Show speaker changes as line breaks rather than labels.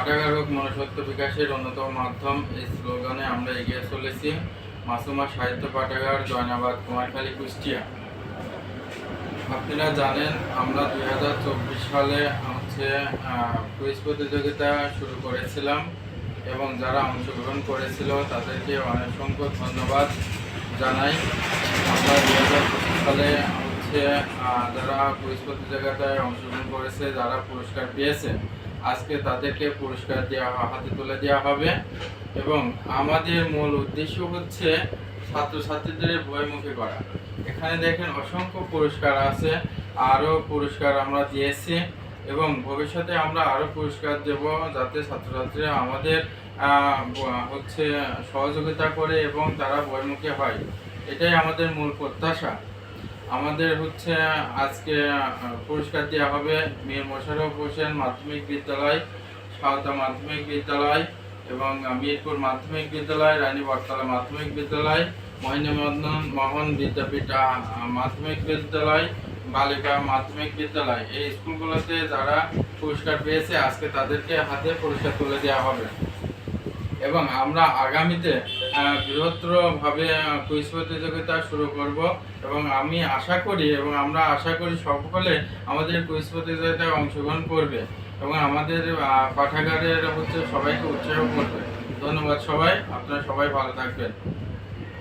পাঠাগার মনুষ্যত্ব বিকাশের অন্যতম মাধ্যম, এই স্লোগানে আমরা এগিয়ে চলেছি। মাসুমা সাহিত্য পাঠাগার, জয়নাবাদ, কুমারখালী, কুষ্টিয়া। আপনারা জানেন, আমরা দুই হাজার চব্বিশ সালে হচ্ছে কুইজ প্রতিযোগিতা শুরু করেছিলাম এবং যারা অংশগ্রহণ করেছিল তাদেরকে অনেক সংখ্যক ধন্যবাদ জানাই। আমরা দুই হাজার পঁচিশ সালে হচ্ছে যারা কুইজ প্রতিযোগিতায় অংশগ্রহণ করেছে, যারা পুরস্কার পেয়েছে আজকে তাদেরকে পুরস্কার দেওয়া হাতে তুলে দেওয়া হবে। এবং আমাদের মূল উদ্দেশ্য হচ্ছে ছাত্রছাত্রীদের বইমুখী করা। এখানে দেখেন অসংখ্য পুরস্কার আছে, আরও পুরস্কার আমরা দিয়েছি এবং ভবিষ্যতে আমরা আরও পুরস্কার দেব যাতে ছাত্রছাত্রীরা আমাদের হচ্ছে সহযোগিতা করে এবং তারা বইমুখী হয়। এটাই আমাদের মূল প্রত্যাশা। আমাদের হচ্ছে আজকে পুরস্কার দেওয়া হবে মীর মোশাররফ হোসেন মাধ্যমিক বিদ্যালয় সাউতা মাধ্যমিক বিদ্যালয় এবং মিরপুর মাধ্যমিক বিদ্যালয়, রানী বটতলা মাধ্যমিক বিদ্যালয় মহিনীমদন মোহন বিদ্যাপীঠ মাধ্যমিক বিদ্যালয়, বালিকা মাধ্যমিক বিদ্যালয়। এই স্কুলগুলোতে যারা পুরস্কার পেয়েছে, আজকে তাদেরকে হাতে পুরস্কার তুলে দেওয়া হবে। এবং আমরা আগামীতে বৃহত্তরভাবে কুইজ প্রতিযোগিতা শুরু করব এবং আমি আশা করি এবং আমরা আশা করি সকলে আমাদের কুইজ প্রতিযোগিতায় অংশগ্রহণ করবে এবং আমাদের পাঠাগারের হচ্ছে সবাইকে উৎসাহ করবে। ধন্যবাদ সবাই, আপনারা সবাই ভালো থাকবেন।